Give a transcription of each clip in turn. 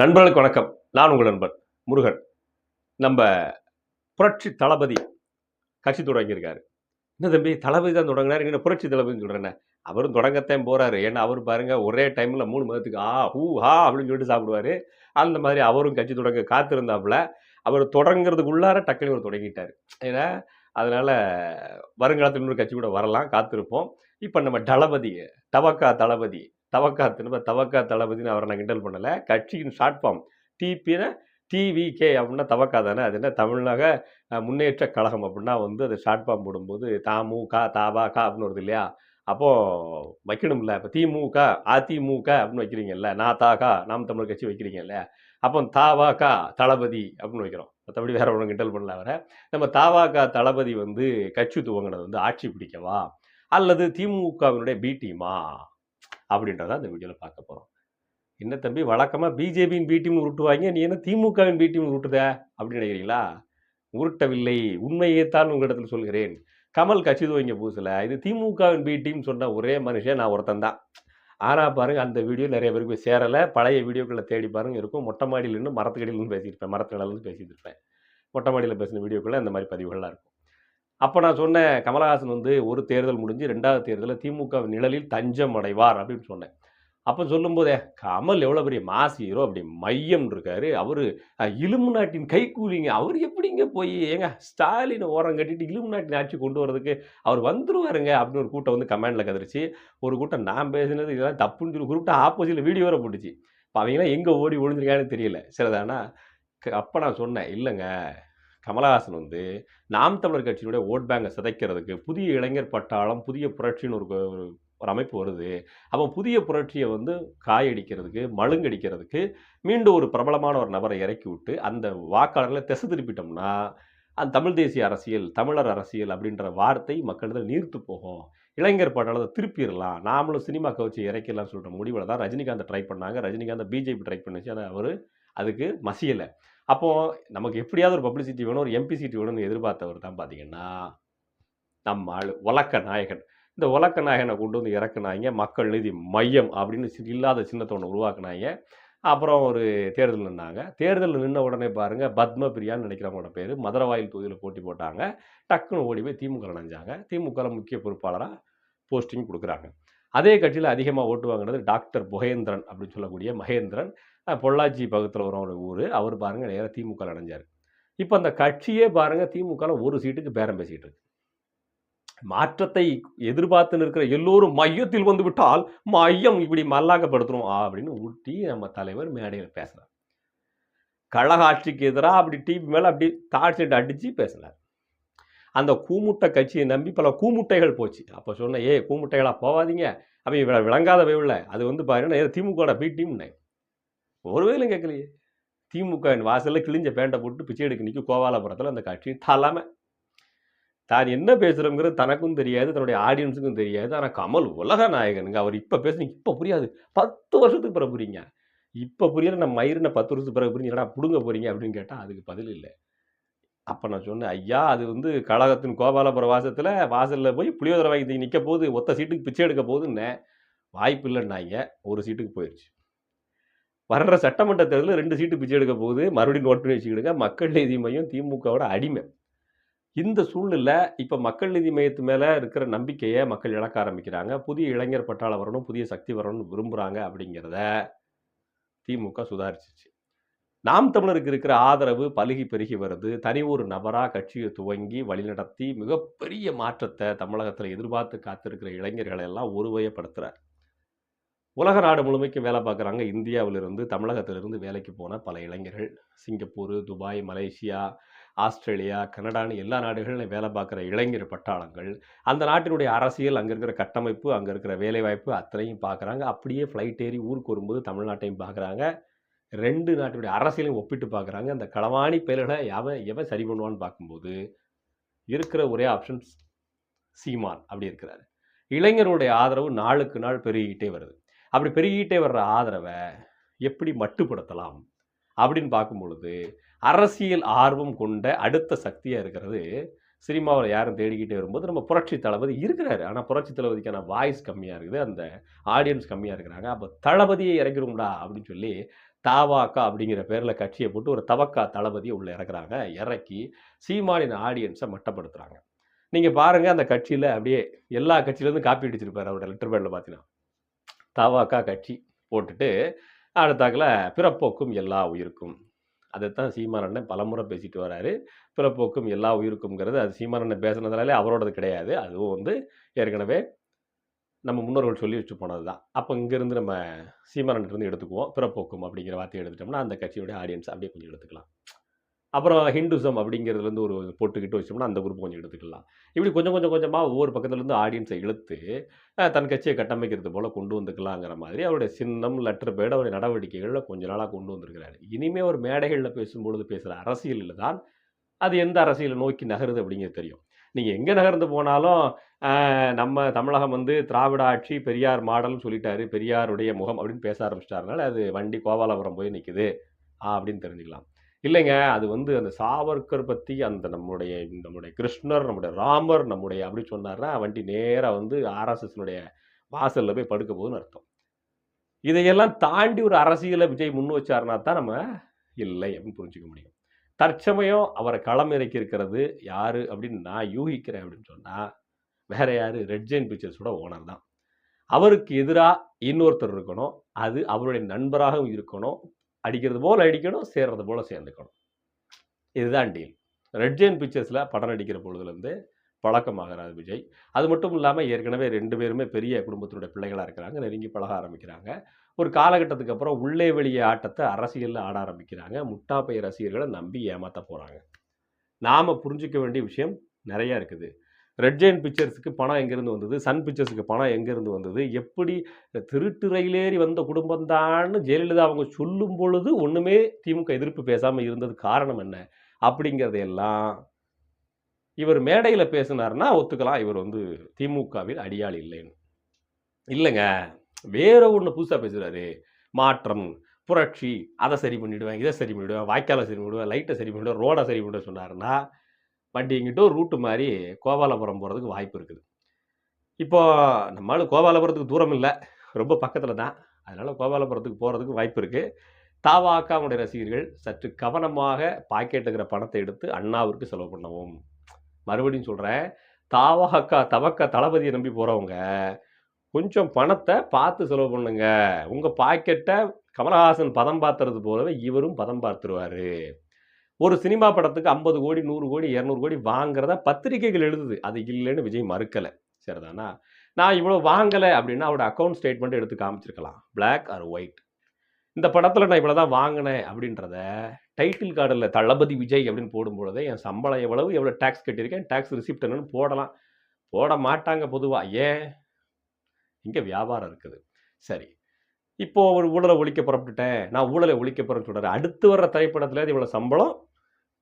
நண்பர்களுக்கு வணக்கம். நான் உங்கள் நண்பன் முருகன். நம்ம புரட்சி தளபதி கட்சி தொடங்கியிருக்காரு என்ன தம்பி தளபதி தான் தொடங்கினார் என்ன புரட்சி தளபதினு சொல்கிறேன்னு அவரும் தொடங்கத்தான் போகிறாரு ஏன்னா அவர் பாருங்கள் ஒரே டைமில் மூணு மாதத்துக்கு ஆ ஹூ ஹா அப்படின்னு சொல்லிட்டு சாப்பிடுவாரு. அந்த மாதிரி அவரும் கட்சி தொடங்க காத்திருந்தாப்புல அவர் தொடங்குறதுக்குள்ளார டக்குனு இவர் தொடங்கிட்டார். ஏன்னா அதனால் வருங்காலத்தில் இன்னொரு கட்சி கூட வரலாம் காத்திருப்போம். இப்போ நம்ம தளபதி தவக்கா தளபதி தவக்கா திரும்ப தவக்கா தளபதினு அவரை நான் கிண்டல் பண்ணலை. கட்சியின் ஷார்ட் ஃபார்ம் டிபின டிவிகே அப்படின்னா தவக்கா தானே? அது என்ன தமிழக முன்னேற்ற கழகம் அப்படின்னா வந்து அது ஷார்ட் ஃபார்ம் போடும்போது தாமு கா தாவா கா அப்படின்னு வருது இல்லையா? அப்போது வைக்கணும்ல. இப்போ திமுக அதிமுக அப்படின்னு வைக்கிறீங்கல்ல. நா தாகா நாம் தமிழ் கட்சி வைக்கிறீங்கல்ல அப்போ தாவாக்கா தளபதி அப்படின்னு வைக்கிறோம். மற்றபடி வேற ஒன்றும் கிண்டல் பண்ணல அவரை. நம்ம தாவாக்கா தளபதி வந்து கட்சி துவங்கினது வந்து ஆட்சி பிடிக்கவா? அல்லது திமுகவினுடைய பி டீமா அப்படின்றத அந்த வீடியோவில் பார்க்க போகிறோம் என்ன தம்பி வழக்கமாக பிஜேபியின் பி டீம் உருட்டுவாங்க நீ என்ன திமுகவின் பி டீம் உருட்டுத? அப்படின்னு நினைக்கிறீங்களா? உருட்டவில்லை உண்மையை தான் உங்களிடத்தில் சொல்கிறேன். கமல் கட்சி துவங்க புதுசில் இது திமுகவின் பி டீம் சொன்ன ஒரே மனுஷன் நான் ஒருத்தன் தான். ஆனால் பாருங்கள் அந்த வீடியோ நிறைய பேருக்கு போய் சேரலை. பழைய வீடியோக்களை தேடி பாருங்க இருக்கும். மொட்டை மாடியிலேருந்து மரத்துக்கடியிலேருந்து மரத்துக்கடியில் நின்று பேசியிருப்பேன் மரத்துக்கடியிலேருந்து பேசிட்டு இருப்பேன். மொட்டை மாடியில் பேசின வீடியோக்குள்ள அந்த மாதிரி பதிவுகள்லாம் இருக்கும். அப்போ நான் சொன்னேன் கமலஹாசன் வந்து ஒரு தேர்தல் முடிஞ்சு ரெண்டாவது தேர்தலில் திமுக நிழலில் தஞ்சம் அடைவார் அப்படின்னு சொன்னேன். அப்போ சொல்லும்போதே கமல் எவ்வளோ பெரிய மாஸ் ஹீரோ அப்படி மையம் இருக்காரு. அவர் இலும்பு நாட்டின் கைக்கூலிங்க அவர் எப்படிங்க போய் ஏங்க ஸ்டாலின் ஓரம் கட்டிட்டு இலும்பு நாட்டின் ஆட்சி கொண்டு வரதுக்கு அவர் வந்துருவாருங்க அப்படின்னு ஒரு கூட்டம் வந்து கமெண்டில் கதிரிச்சு ஒரு கூட்டம் நான் பேசினது இதெல்லாம் தப்புன்னு சொல்லி குறிப்பிட்ட ஆப்போசிட்டில் வீடியோ வர போட்டுச்சு. இப்போ அவங்களாம் எங்கே ஓடி ஒழிஞ்சிருக்கான்னு தெரியல. சரிதானா? அப்போ நான் சொன்னேன் இல்லைங்க கமலஹாசன் வந்து நாம் தமிழர் கட்சியினுடைய ஓட் பேங்கை சிதைக்கிறதுக்கு புதிய இளைஞர் பட்டாளம் புதிய புரட்சின்னு ஒரு ஒரு அமைப்பு வருது. அப்போ புதிய புரட்சியை வந்து காயடிக்கிறதுக்கு மழுங்கடிக்கிறதுக்கு மீண்டும் ஒரு பிரபலமான ஒரு நபரை இறக்கி விட்டு அந்த வாக்காளர்களை திசை திருப்பிட்டோம்னா அந்த தமிழ் தேசிய அரசியல் தமிழர் அரசியல் அப்படின்ற வார்த்தை மக்களிடம் நீர்த்து போகும். இளைஞர் பட்டாளத்தை திருப்பிடலாம். நாமளும் சினிமா கவச்சி இறக்கலாம்னு சொல்கிற முடிவில் தான் ரஜினிகாந்த் ட்ரை பண்ணாங்க. ரஜினிகாந்த் பிஜேபி ட்ரை பண்ணிச்சு. ஆனால் அவர் அதுக்கு மசியலை. அப்போது நமக்கு எப்படியாவது ஒரு பப்ளிசிட்டி வேணும் ஒரு எம்பி வேணும்னு எதிர்பார்த்தவர் தான் பார்த்தீங்கன்னா நம்ம ஆள் உலக்க நாயகன். இந்த உலக்க நாயகனை கொண்டு வந்து இறக்குனாங்க மக்கள் நீதி மையம் அப்படின்னு சி- இல்லாத சின்னத்தை ஒன்று உருவாக்குனாங்க. அப்புறம் ஒரு தேர்தல் நின்னாங்க. தேர்தல் நின்ன உடனே பாருங்கள் பத்ம பிரியான்னு நினைக்கிறவங்களோட பேர் மதுரவாயில் தொகுதியில் போட்டி போட்டாங்க. டக்குன்னு ஓடி போய் திமுக நினைஞ்சாங்க. திமுக முக்கிய பொறுப்பாளராக போஸ்டிங் கொடுக்குறாங்க. அதே கட்சியில் அதிகமாக ஓட்டு வாங்கினது டாக்டர் புகேந்திரன் அப்படின்னு சொல்லக்கூடிய மகேந்திரன். பொள்ளாச்சி பக்கத்தில் வர ஒரு ஊர். அவர் பாருங்கள் நேராக திமுக அடைஞ்சார். இப்போ அந்த கட்சியே பாருங்கள் திமுகவில் ஒரு சீட்டுக்கு பேரம் பேசிகிட்டு இருக்கு. மாற்றத்தை எதிர்பார்த்து நிற்கிற எல்லோரும் மையத்தில் வந்து விட்டால் மையம் இப்படி மல்லாக்கப்படுத்துறோம் அப்படின்னு ஊட்டி நம்ம தலைவர் மேடையில் பேசுகிறார் கழக ஆட்சிக்கு எதிராக அப்படி டிவி மேலே அப்படி தாட்சிட்டு அடித்து பேசினார். அந்த கூமுட்டை கட்சியை நம்பி பல கூமுட்டைகள் போச்சு. அப்போ சொன்னேன் ஏ கூமுட்டைகளாக போகாதீங்க அப்போ விளங்காத வேவுல. அது வந்து பாருங்கன்னா திமுக பி டீம்னு ஒரு வேலையும் கேட்கலையே. திமுக வாசலில் கிழிஞ்ச பேண்டை போட்டு பிச்சை எடுக்க நிற்கும் கோவாலபுரத்தில் அந்த கட்சி. தலைமை. தான் என்ன பேசுகிறோங்கிறது தனக்கும் தெரியாது தன்னுடைய ஆடியன்ஸுக்கும் தெரியாது. ஆனால் கமல் உலக நாயகனுங்க. அவர் இப்போ பேசுனீங்க இப்போ புரியாது. பத்து வருஷத்துக்கு பிறகு புரியுங்க. இப்போ புரியல நம்ம மயிரின பத்து வருஷத்துக்கு பிறகு புரிஞ்சு என்னடா பிடுங்க போகிறீங்க அப்படின்னு கேட்டால் அதுக்கு பதில் இல்லை. அப்போ நான் சொன்னேன் ஐயா அது வந்து கழகத்தின் கோபாலபுர வாசத்தில் வாசலில் போய் புளியோதரை வாங்கி நிற்க போகுது ஒத்த சீட்டுக்கு பிச்சை எடுக்க போகுதுன்னே வாய்ப்பு இல்லைன்னாங்க ஒரு சீட்டுக்கு போயிடுச்சு வர்ற சட்டமன்ற தேர்தலில் ரெண்டு சீட்டு பிச்சை எடுக்க போகுது. மறுபடியும் நோட் பண்ணி வச்சுக்கிடுங்க. மக்கள் நீதி மையம் திமுகவோட அடிமை. இந்த சூழ்நிலை இப்போ மக்கள் நீதி மையத்து மேலே இருக்கிற நம்பிக்கையை மக்கள் இழக்க ஆரம்பிக்கிறாங்க. புதிய இளைஞர் பட்டாளம் வரணும் புதிய சக்தி வரணும்னு விரும்புகிறாங்க அப்படிங்கிறத திமுக சுதாரிச்சிச்சு. நாம் தமிழருக்கு இருக்கிற ஆதரவு பலுகி பெருகி வருது. தனி ஒரு நபராக கட்சியை துவங்கி வழிநடத்தி மிகப்பெரிய மாற்றத்தை தமிழகத்தில் எதிர்பார்த்து காத்திருக்கிற இளைஞர்களை எல்லாம் ஒருவயப்படுத்துகிறார் உலக நாடு முழுமைக்கு வேலை பார்க்குறாங்க. இந்தியாவிலிருந்து தமிழகத்திலிருந்து வேலைக்கு போன பல இளைஞர்கள். சிங்கப்பூர் துபாய் மலேசியா ஆஸ்திரேலியா கனடான்னு எல்லா நாடுகளிலும் வேலை பார்க்குற இளைஞர் பட்டாளங்கள். அந்த நாட்டினுடைய அரசியல் அங்கே இருக்கிற கட்டமைப்பு அங்கே இருக்கிற வேலைவாய்ப்பு அத்தனையும் பார்க்குறாங்க. அப்படியே ஃப்ளைட் ஏறி ஊருக்கு வரும்போது தமிழ்நாட்டையும் பார்க்குறாங்க. ரெண்டு நாட்டினுடைய அரசியலையும் ஒப்பிட்டு பார்க்குறாங்க. அந்த களவாணி பெயர்களை எவன் எவன் சரி பண்ணுவான்னு பார்க்கும்போது இருக்கிற ஒரே ஆப்ஷன்ஸ் சீமான் அப்படி இருக்கிறாரு. இளைஞருடைய ஆதரவு நாளுக்கு நாள் பெருகிக்கிட்டே வருது. அப்படி பெருகிட்டே வர்ற ஆதரவை எப்படி மட்டுப்படுத்தலாம்? அப்படின்னு பார்க்கும் பொழுது அரசியல் ஆர்வம் கொண்ட அடுத்த சக்தியாக இருக்கிறது சினிமாவில் யாரும் தேடிக்கிட்டே வரும்போது நம்ம புரட்சி தளபதி இருக்கிறாரு. ஆனால் புரட்சி தளபதிக்கான வாய்ஸ் கம்மியாக இருக்குது. அந்த ஆடியன்ஸ் கம்மியாக இருக்கிறாங்க. அப்போ தளபதியை இறக்கிறோம்டா அப்படின்னு சொல்லி தாவாக்கா அப்படிங்கிற பேரில் கட்சியை போட்டு ஒரு தவக்கா தளபதியை உள்ளே இறக்குறாங்க. இறக்கி சீமானின் ஆடியன்ஸை மட்டப்படுத்துகிறாங்க நீங்கள் பாருங்கள் அந்த கட்சியில் அப்படியே எல்லா கட்சியிலேருந்து காப்பி அடிச்சிருப்பார் அவரோட லெட்டர் பேரில் பார்த்தீங்கன்னா தாவாக்கா கட்சி போட்டுட்டு அடுத்தாக்கில் பிறப்போக்கும் எல்லா உயிருக்கும். அதைத்தான் சீமானண்ணன் பலமுறை பேசிட்டு வராரு. பிறப்போக்கும் எல்லா உயிருக்கும்ங்கிறது அது சீமானண்ணன் பேசுனதுனாலே அவரோடது கிடையாது. அதுவும் வந்து ஏற்கனவே நம்ம முன்னோர்கள் சொல்லி வச்சு போனது தான் அப்போ இங்கேருந்து நம்ம சீமானன்ட்டு எடுத்துக்குவோம். பிறப்போக்கும் அப்படிங்கிற வார்த்தையை எடுத்துட்டோம்னா அந்த கட்சியுடைய ஆடியன்ஸ் அப்படியே கொஞ்சம் எடுத்துக்கலாம். அப்புறம் ஹிந்துசம் அப்படிங்கிறதுலேருந்து ஒரு போட்டுக்கிட்டு வச்சோம்னா அந்த குரூப் கொஞ்சம் எடுத்துக்கலாம். இப்படி கொஞ்சம் கொஞ்சம் கொஞ்சமாக ஒவ்வொரு பக்கத்துலேருந்து ஆடியன்ஸை இழுத்து தன் கட்சியை கட்டமைக்கிறது போல் கொண்டு வந்துக்கலாங்கிற மாதிரி அவருடைய சின்னம் லெட்டர் பேட் அவருடைய நடவடிக்கைகளில் கொஞ்ச நாளாக கொண்டு வந்திருக்கிறாரு. இனிமே ஒரு மேடைகளில் பேசும்பொழுது பேசுகிற அரசியலில் தான் அது எந்த அரசியலை நோக்கி நகருது அப்படிங்கிறது தெரியும். நீங்கள் எங்கே நகர்ந்து போனாலும் நம்ம தமிழகம் வந்து திராவிட ஆட்சி பெரியார் மாடல்னு சொல்லிட்டாரு பெரியாருடைய முகம் அப்படின்னு பேச ஆரம்பிச்சிட்டாருனால அது வண்டி கோபாலபுரம் போய் நிற்குது அப்படின்னு தெரிஞ்சுக்கலாம். இல்லைங்க. அது வந்து அந்த சாவர்கர் பற்றி அந்த நம்முடைய நம்முடைய கிருஷ்ணர் நம்முடைய ராமர் நம்முடைய அப்படி சொன்னார்னா வண்டி நேராக வந்து ஆர்எஸ்எஸ்னுடைய வாசலில் போய் படுக்க போகுதுன்னு அர்த்தம். இதையெல்லாம் தாண்டி ஒரு அரசியலை விஜய் முன் வச்சார்னா தான் நம்ம இல்லை அப்படின்னு புரிஞ்சுக்க முடியும். தற்சமயம் அவரை களம் இறக்கி இருக்கிறது யாரு அப்படின்னு நான் யூகிக்கிறேன் அப்படின்னு சொன்னால் வேற யாரு? ரெட் ஜெயின் பிக்சர்ஸோட ஓனர் தான். அவருக்கு எதிராக இன்னொருத்தர் இருக்கணும். அது அவருடைய நண்பராகவும் இருக்கணும். அடிக்கிறது போல் அடிக்கணும் சேர்றது போல் சேர்ந்துக்கணும். இதுதான் டீல் ரெட் ஜெயின் பிக்சர்ஸில் படம் நடிக்கிற பொழுதுலேருந்து பழக்கமாகிறார் விஜய். அது மட்டும் இல்லாமல் ஏற்கனவே ரெண்டு பேருமே பெரிய குடும்பத்தினுடைய பிள்ளைகளாக இருக்கிறாங்க நெருங்கி பழக ஆரம்பிக்கிறாங்க. ஒரு காலகட்டத்துக்கு அப்புறம் உள்ளே வெளியே ஆட்டத்தை அரசியலில் ஆட ஆரம்பிக்கிறாங்க. முட்டாப்பை ரசிகர்களை நம்பி ஏமாற்ற போகிறாங்க நாம் புரிஞ்சிக்க வேண்டிய விஷயம் நிறையா இருக்குது. ரெட் ஜெயின் பிக்சர்ஸுக்கு பணம் எங்கேருந்து வந்தது? சன் பிக்சர்ஸுக்கு பணம் எங்கேருந்து வந்தது? எப்படி திருட்டு ரயிலேறி வந்த குடும்பம்தான்னு ஜெயலலிதா அவங்க சொல்லும் பொழுது ஒன்றுமே திமுக எதிர்ப்பு பேசாமல் இருந்தது காரணம் என்ன? அப்படிங்கிறதையெல்லாம் இவர் மேடையில் பேசினார்னா ஒத்துக்கலாம். இவர் வந்து திமுகவில் அடியாள் இல்லைன்னு. இல்லைங்க. வேற ஒன்று புதுசாக பேசுகிறாரு மாற்றம் புரட்சி அதை சரி பண்ணிவிடுவேன் இதை சரி பண்ணிவிடுவேன் வாய்க்காலை சரி பண்ணிவிடுவேன் லைட்டை சரி பண்ணிவிடுவேன் ரோடை சரி பண்ணிவிடுவேன் சொன்னார்னா வண்டி ஒரு ரூட்டு மாதிரி கோபாலபுரம் போகிறதுக்கு வாய்ப்பு இருக்குது. இப்போது நம்மளால் கோபாலபுரத்துக்கு தூரம் இல்லை. ரொம்ப பக்கத்தில் தான். அதனால் கோபாலபுரத்துக்கு போகிறதுக்கு வாய்ப்பு இருக்குது தாவாக்காவுடைய ரசிகர்கள் சற்று கவனமாக பாக்கெட்டுக்கிற பணத்தை எடுத்து அண்ணாவிற்கு செலவு பண்ணவும். மறுபடியும் சொல்கிறேன் தாவாக்கா தவக்கா தளபதியை நம்பி போகிறவங்க கொஞ்சம் பணத்தை பார்த்து செலவு பண்ணுங்க. உங்கள் பாக்கெட்டை கமலஹாசன் பதம் பார்த்துறது போலவே இவரும் பதம் பார்த்துருவாரு. ஒரு சினிமா படத்துக்கு ஐம்பது கோடி நூறு கோடி இரநூறு கோடி வாங்குறத பத்திரிகைகள் எழுதுது. அது இல்லைன்னு விஜய் மறுக்கலை. சரிதானா? நான் இவ்வளோ வாங்கலை அப்படின்னா அவரோட அக்கௌண்ட் ஸ்டேட்மெண்ட் எடுத்து காமிச்சிருக்கலாம். பிளாக் ஆர் ஒயிட் இந்த படத்தில் நான் இவ்வளோ தான் வாங்கினேன் அப்படின்றத டைட்டில் கார்டில் தளபதி விஜய் அப்படின்னு போடும்பொழுதே என் சம்பளம் எவ்வளவு எவ்வளோ டேக்ஸ் கட்டியிருக்கேன் டேக்ஸ் ரிசிப்ட் என்னன்னு போடலாம். போட மாட்டாங்க பொதுவாக ஏன்? இங்கே வியாபாரம் இருக்குது. சரி. இப்போது ஒரு ஊழலை ஒழிக்க புறப்பட்டுட்டேன். நான் ஊழலை ஒழிக்க போகிறேன்னு சொல்கிறாரு அடுத்து வர்ற திரைப்படத்தில் இவ்வளோ சம்பளம்?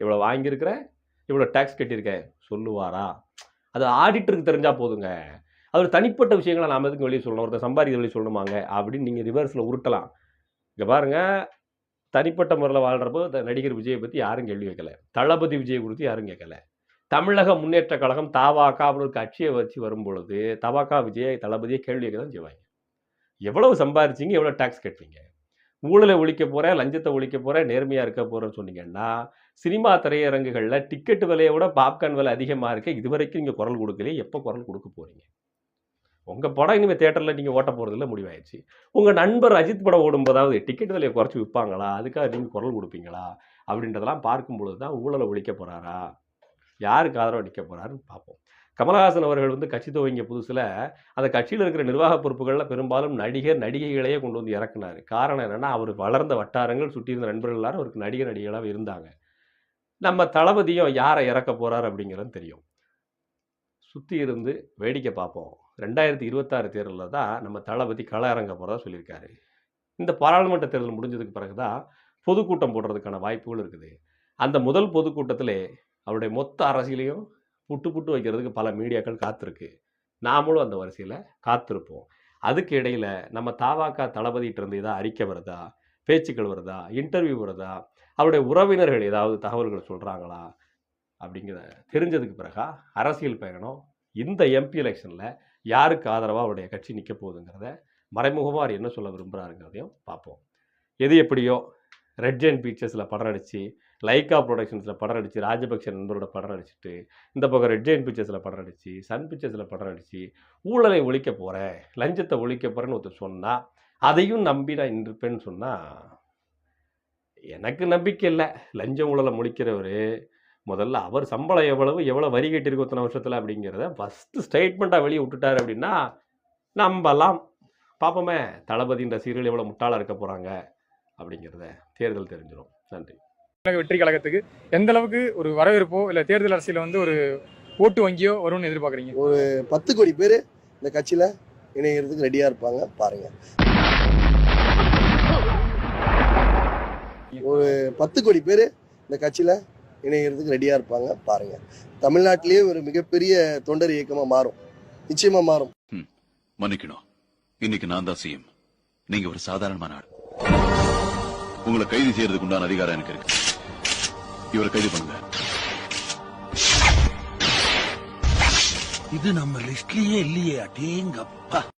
இவ்வளோ வாங்கியிருக்கிறேன் இவ்வளோ டேக்ஸ் கட்டியிருக்கேன் சொல்லுவாரா? அது ஆடிட்டருக்கு தெரிஞ்சால் போதுங்க. அவர் தனிப்பட்ட விஷயங்களை நாம் எதுக்கு வெளியே சொல்லணும்? ஒருத்தர் சம்பாதிக்க வெளியே சொல்லணுமாங்க? அப்படின்னு நீங்கள் ரிவர்ஸில் உருட்டலாம். இங்கே பாருங்கள் தனிப்பட்ட முறையில் வாழ்கிறப்போ நடிகர் விஜயை பற்றி யாரும் கேள்வி வைக்கல தளபதி விஜய் குறித்து யாரும் கேட்கல. தமிழக முன்னேற்ற கழகம் தாவாக்கா அப்படின்னு ஒரு கட்சியை வச்சு வரும்பொழுது தவாக்கா விஜய் தளபதியை கேள்வி கேட்க தான் செய்வாங்க. எவ்வளவு சம்பாரிச்சீங்க எவ்வளோ டேக்ஸ் கட்டுறீங்க? ஊழலை ஒழிக்க போகிறேன் லஞ்சத்தை ஒழிக்க போகிறேன் நேர்மையாக இருக்க போகிறேன்னு சொன்னீங்கன்னா சினிமா திரையரங்குகளில் டிக்கெட் விலையை விட பாப்கார்ன் விலை அதிகமாக இருக்க இதுவரைக்கும் நீங்கள் குரல் கொடுக்கலையே எப்போ குரல் கொடுக்க போகிறீங்க உங்கள் படம் இனிமேல் தேட்டரில் நீங்கள் ஓட்ட போகிறதுல முடிவாயிடுச்சு. உங்கள் நண்பர் அஜித் படம் ஓடும்போதாவது டிக்கெட் விலையை குறைச்சி விற்பாங்களா அதுக்காக நீங்கள் குரல் கொடுப்பீங்களா? அப்படின்றதெல்லாம் பார்க்கும் பொழுது தான் ஊழலை ஒழிக்க போகிறாரா யாருக்கு ஆதரவு நிற்க போகிறாருன்னு பார்ப்போம். கமலஹாசன் அவர்கள் வந்து கட்சி துவங்கிய புதுசில் அந்த கட்சியில் இருக்கிற நிர்வாக பொறுப்புகளில் பெரும்பாலும் நடிகர் நடிகைகளையே கொண்டு வந்து இறக்குனார். காரணம் என்னென்னா அவர் வளர்ந்த வட்டாரங்கள் சுற்றியிருந்த நண்பர்கள் எல்லாரும் அவருக்கு நடிகர் நடிகைகளாக இருந்தாங்க. நம்ம தளபதியும் யாரை இறக்க போகிறார் அப்படிங்கிறது தெரியும். சுற்றி இருந்து வேடிக்கை பார்ப்போம். ரெண்டாயிரத்தி இருபத்தாறு தேர்தலில் தான் நம்ம தளபதி கள இறங்க போகிறதா சொல்லியிருக்காரு. இந்த பாராளுமன்ற தேர்தல் முடிஞ்சதுக்கு பிறகு தான் பொதுக்கூட்டம் போடுறதுக்கான வாய்ப்புகள் இருக்குது. அந்த முதல் பொதுக்கூட்டத்திலே அவருடைய மொத்த அரசியலையும் புட்டு புட்டு வைக்கிறதுக்கு பல மீடியாக்கள் காத்திருக்கு. நாமளும் அந்த வரிசையில் காத்திருப்போம். அதுக்கு இடையில் நம்ம தாவாக்கா தளபதிட்டு இருந்து ஏதாவது அறிக்கை வருதா? பேச்சுக்கள் வருதா? இன்டர்வியூ வருதா? அவருடைய உறவினர்கள் ஏதாவது தகவல்கள் சொல்கிறாங்களா அப்படிங்கிற தெரிஞ்சதுக்கு பிறகா அரசியல் பயணம் இந்த எம்பி எலெக்ஷனில் யாருக்கு ஆதரவாக அவருடைய கட்சி நிற்க போகுதுங்கிறத மறைமுகமாக அவர் என்ன சொல்ல விரும்புகிறாருங்கிறதையும் பார்ப்போம். எது எப்படியோ ரெட் ஜெயின் பீச்சர்ஸில் படம் அடித்து லைக்கா ப்ரொடக்ஷன்ஸில் படம் அடித்து ராஜபக்ஷ நண்பரோட படம் அடிச்சுட்டு இந்த பக்கம் ரெட் ஜெயின் பிக்சர்ஸில் படம் அடிச்சு சன் பிக்சர்ஸில் படம் அடித்து ஊழலை ஒழிக்க போகிறேன் லஞ்சத்தை ஒழிக்க போகிறேன்னு ஒருத்தர் சொன்னால் அதையும் நம்பி நான் இருப்பேன்னு சொன்னால் எனக்கு நம்பிக்கை இல்லை. லஞ்சம் ஊழலை முடிக்கிறவர் முதல்ல அவர் சம்பளம் எவ்வளவு எவ்வளோ வரி கட்டியிருக்கு இத்தனை வருஷத்தில் அப்படிங்கிறத ஃபஸ்ட்டு ஸ்டேட்மெண்ட்டாக வெளியே விட்டுட்டார் அப்படின்னா நம்பலாம். பார்ப்போமே தளபதின்ற சீரியல் எவ்வளோ முட்டாளாக இருக்க போகிறாங்க அப்படிங்கிறத தேர்தல் தெரிஞ்சிடும் நன்றி. தமிழக வெற்றி கழகத்துக்கு எந்த அளவுக்கு ஒரு வரவேற்போ இல்ல தேர்தல் அரசியல வந்து ஒரு ஓட்டு வங்கியோ வரும்னு எதிர்பார்க்குறீங்க? பத்து கோடி பேர் இந்த கட்சியில இணையறதுக்கு ரெடியா இருப்பாங்க பாருங்க. ஒரு பத்து கோடி பேர் இந்த கட்சியில இணையறதுக்கு ரெடியா இருப்பாங்க பாருங்க. தமிழ்நாட்டிலேயே ஒரு மிகப்பெரிய தொண்டர் இயக்கமா மாறும். நிச்சயமா மாறும். மன்னிக்கணும். இன்னைக்கு நான் தான் சிஎம். நீங்க ஒரு சாதாரணமான ஆள். உங்களை கைது செய்யறதுக்கு உண்டான அதிகாரம் எனக்கு இருக்கு. இவரை கைது பண்ணுங்க. இது நம்ம லிஸ்ட்லயே இல்லையே அடேங்கப்பா.